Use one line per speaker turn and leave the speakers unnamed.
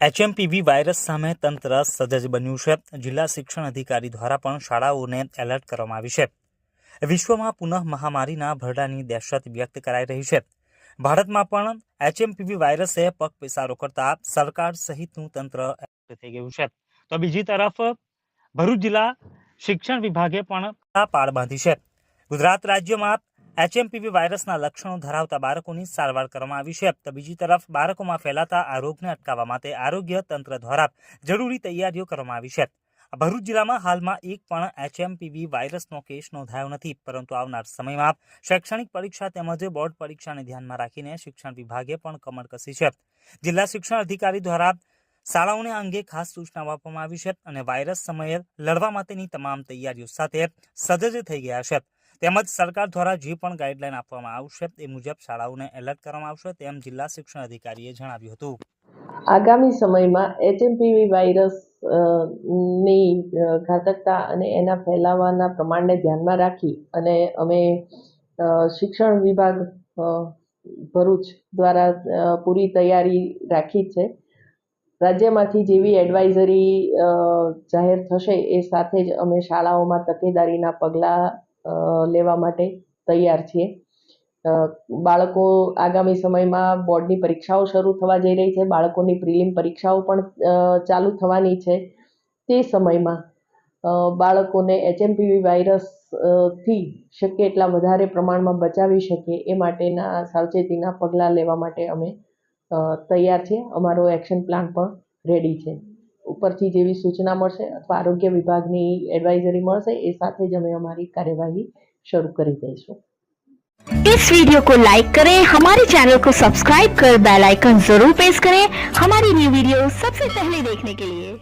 HMPV virus સામે તંત્ર સજજ બન્યું છે. જિલ્લા શિક્ષણ અધિકારી દ્વારા પણ શાળાઓને એલર્ટ કરવામાં આવી છે. વિશ્વમાં પુનઃ મહામારીના ભરડાની દહેશત વ્યક્ત કરાઈ રહી છે. ભારતમાં પણ એચએમપીવી વાયરસે પગ પેસારો કરતા સરકાર સહિતનું તંત્ર થઈ ગયું છે. તો બીજી તરફ ભરૂચ જિલ્લા શિક્ષણ વિભાગે પણ પાળ બાંધી છે. ગુજરાત રાજ્યમાં એચએમપીવી વાયરસના લક્ષણો ધરાવતા બાળકોની સારવાર કરવામાં આવી છે. તો બીજી તરફ બાળકોમાં ફેલાતા આ રોગને અટકાવવા માટે આરોગ્ય તંત્ર દ્વારા જરૂરી તૈયારીઓ કરવામાં આવી છે. ભરૂચ જિલ્લામાં હાલમાં એક પણ એચએમપીવી વાયરસનો કેસ નોંધાયો નથી, પરંતુ આવનાર સમયમાં શૈક્ષણિક પરીક્ષા તેમજ બોર્ડ પરીક્ષાને ધ્યાનમાં રાખીને શિક્ષણ વિભાગે પણ કમર કસી છે. જિલ્લા શિક્ષણ અધિકારી દ્વારા શાળાઓને અંગે ખાસ સૂચનાઓ આપવામાં આવી છે અને વાયરસ સમયે લડવા માટેની તમામ તૈયારીઓ સાથે સજ્જ થઈ ગયા છે. તેમજ સરકાર દ્વારા જે પણ ગાઈડલાઈન આપવામાં આવશે એ મુજબ શાળાઓને એલર્ટ કરવામાં આવશે તેમ જિલ્લા શિક્ષણ અધિકારીએ જણાવ્યું હતું.
આગામી સમયમાં એચએમપીવી વાયરસની ઘાતકતા અને એના ફેલાવાના પ્રમાણને ધ્યાનમાં રાખી અને અમે શિક્ષણ વિભાગ ભરૂચ દ્વારા પૂરી તૈયારી રાખી છે. રાજ્યમાંથી જેવી એડવાઇઝરી જાહેર થશે એ સાથે જ અમે શાળાઓમાં તકેદારીના પગલાં લેવા માટે તૈયાર છીએ. બાળકો આગામી સમયમાં બોર્ડની પરીક્ષાઓ શરૂ થવા જઈ રહી છે. બાળકોની પ્રિલિમ પરીક્ષાઓ પણ ચાલુ થવાની છે તે સમયમાં. બાળકોને એચએમપીવી વાયરસથી શક્ય એટલા વધારે પ્રમાણમાં બચાવી શકીએ એ માટેના સાવચેતીના પગલાં લેવા માટે અમે તૈયાર છીએ. અમારો એક્શન પ્લાન પણ રેડી છે. ઉપરથી જેવી સૂચના મળશે અથવા આરોગ્ય વિભાગની એડવાઇઝરી મળશે એ સાથે જ અમે અમારી કાર્યવાહી શરૂ કરી દઈશું
इस वीडियो को लाइक करें हमारे चैनल को सब्सक्राइब कर बेल आइकन जरूर प्रेस करें हमारी न्यू वीडियो सबसे पहले देखने के लिए